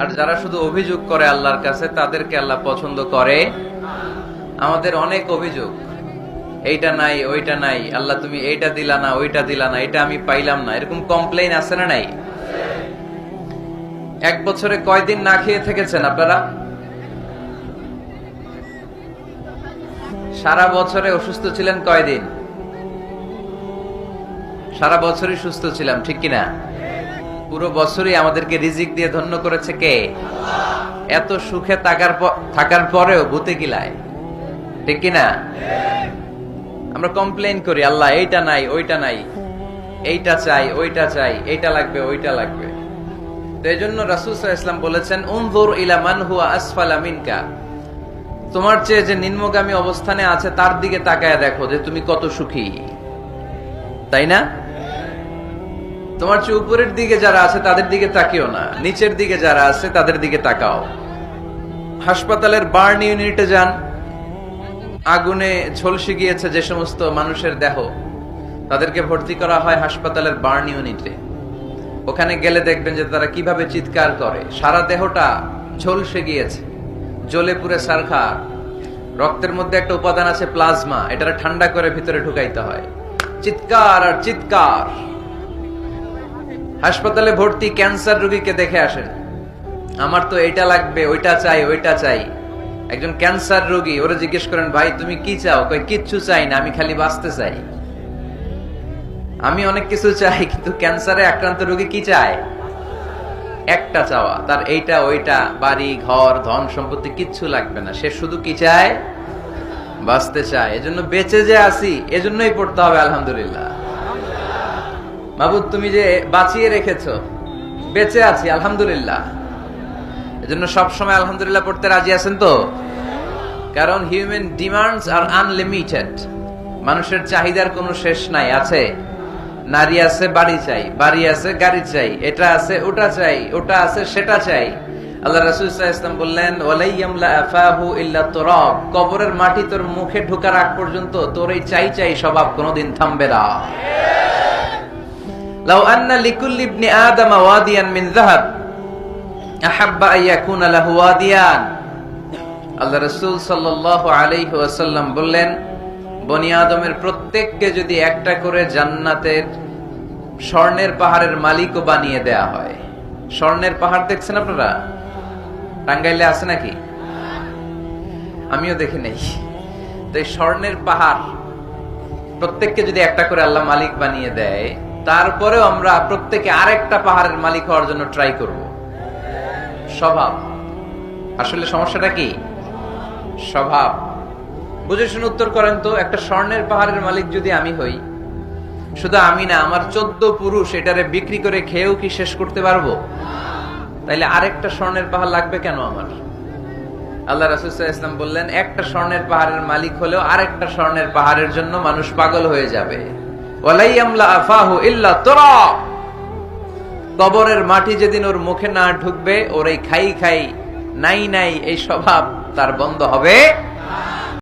আর যারা শুধু অভিযোগ করে আল্লাহর কাছে, তাদেরকে আল্লাহ পছন্দ করে। আমাদের অনেক অভিযোগ। এইটা নাই, ওইটা নাই। আল্লাহ, তুমি এইটা দিলা না, ওইটা দিলা না, এটা আমি পাইলাম না। এরকম কমপ্লেইন আছে না নাই? এক বছরে কয়দিন না খেয়ে থেকেছেন আপনারা? সারা বছরে অসুস্থ ছিলেন কয়দিন? সারা বছরই সুস্থ ছিলাম, ঠিক কিনা? পুরো বছরই আমাদেরকে রিজিক দিয়ে ধন্য করেছে কে? এত সুখে থাকার থাকার পরেও ভূতে গিলায়। ঠিক কিনা? আমরা কমপ্লেইন করি, আল্লাহ, এইটা নাই, ওইটা নাই। এইটা চাই, ওইটা চাই, এইটা লাগবে, ওইটা লাগবে। তো এই জন্য রাসুল ইসলাম বলেছেন উনজুর ইলা মান হুয়া আসফালা মিনকা। তোমার চেয়ে যে নিম্নগামী অবস্থানে আছে, তার দিকে তাকায় দেখো যে তুমি কত সুখী। তাই না? তোমার চেয়ে উপরের দিকে যারা আছে, তাদের দিকে তাকিও না। নিচের দিকে যারা আছে, তাদের দিকে তাকাও। হাসপাতালের বার্ন ইউনিটে যান। আগুনে ঝলসে গিয়েছে যে সমস্ত মানুষের দেহ। তাদেরকে ভর্তি করা হয় হাসপাতালের বার্ন ইউনিটে। ওখানে গেলে দেখবেন যে তারা কীভাবে চিৎকার করে। সারা দেহটা ঝলসে গিয়েছে। জ্বলে পুরে সারখার রক্তের মধ্যে একটা উপাদান আছে প্লাজমা। এটা ঠান্ডা করে ভিতরে ঢুকাইতে হয়। চিৎকার আর চিৎকার। হাসপাতালে ভর্তি ক্যান্সার রোগীকে দেখে আসেন। আমার তো এটা লাগবে, ওইটা চাই ওইটা চাই। একজন ক্যান্সার রোগী, ওরা জিজ্ঞেস করেন, ভাই, তুমি কি চাও? কই কিচ্ছু চাই না, আমি খালি বাঁচতে চাই। আমি অনেক কিছু চাই, কিন্তু ক্যান্সারে আক্রান্ত রোগী কি চায়? একটা চাওয়া, তার এইটা, ওইটা, বাড়ি, ঘর, ধন সম্পত্তি কিচ্ছু লাগবে না। সে শুধু কি চায়? বাঁচতে চায়। এজন্য বেঁচে যে আসি এজন্যই পড়তে হবে, আলহামদুলিল্লাহ। মাবুদ, তুমি যে বাঁচিয়ে রেখেছো, বেঁচে আছি, আলহামদুলিল্লাহ। এজন্য সবসময় আলহামদুলিল্লাহ পড়তে রাজি আছেন তো? কারণ হিউম্যান ডিমান্ডস আর আনলিমিটেড মানুষের চাহিদার কোনো শেষ নাই, আছে। নারী আছে, বাড়ি চাই, বাড়ি আছে, গাড়ি চাই, এটা আছে, ওটা চাই, ওটা আছে, সেটা চাই। আল্লাহ রাসূল ওয়াসাল্লাম বললেন ওয়ালাইয়ামলা আফাহু ইল্লা কবরের মাটি তোর মুখে ঢোকার আগ পর্যন্ত তোর এই চাই চাই স্বভাব কোনোদিন থামবে না। লাউ আন্না লিকুল্লি ইবনি আদম ওয়াদিয়ান মিন যাহাব। আহাব্বা আন ইয়াকুনা লাহু ওয়াদিয়ান। আল্লাহ রাসূল সাল্লাল্লাহু আলাইহি ওয়াসাল্লাম বললেন, বনি আদমের প্রত্যেককে যদি একটা করে জান্নাতের স্বর্ণের পাহাড়ের মালিকও বানিয়ে দেয়া হয়। স্বর্ণের পাহাড় দেখছেন আপনারা? টাঙ্গাইলে আছে নাকি? আমিও দেখি নেই। তো স্বর্ণের পাহাড় প্রত্যেককে যদি একটা করে আল্লাহ মালিক বানিয়ে দেয় তারপরেও আমরা প্রত্যেকে আরেকটা পাহাড়ের মালিক হওয়ার জন্য ট্রাই করব। স্বভাব। আসলে সমস্যাটা কি? স্বভাব। বুঝে শুনে উত্তর করেন তো, একটা স্বর্ণের পাহাড়ের মালিক যদি আমি হই, শুধু আমি না, আমার চোদ্দ পুরুষ, এটারে বিক্রি করে খেয়েও কি শেষ করতে পারব? তাইলে আরেকটা স্বর্ণের পাহাড় লাগবে কেন আমার? আল্লাহ রাসুসাহ ইসলাম বললেন, একটা স্বর্ণের পাহাড়ের মালিক হলেও আরেকটা স্বর্ণের পাহাড়ের জন্য মানুষ পাগল হয়ে যাবে। কবরের মাটি যেদিন ওর মুখে না ঢুকবে, ওর এই খাই খাই, নাই নাই, এই স্বভাব তার বন্ধ হবে।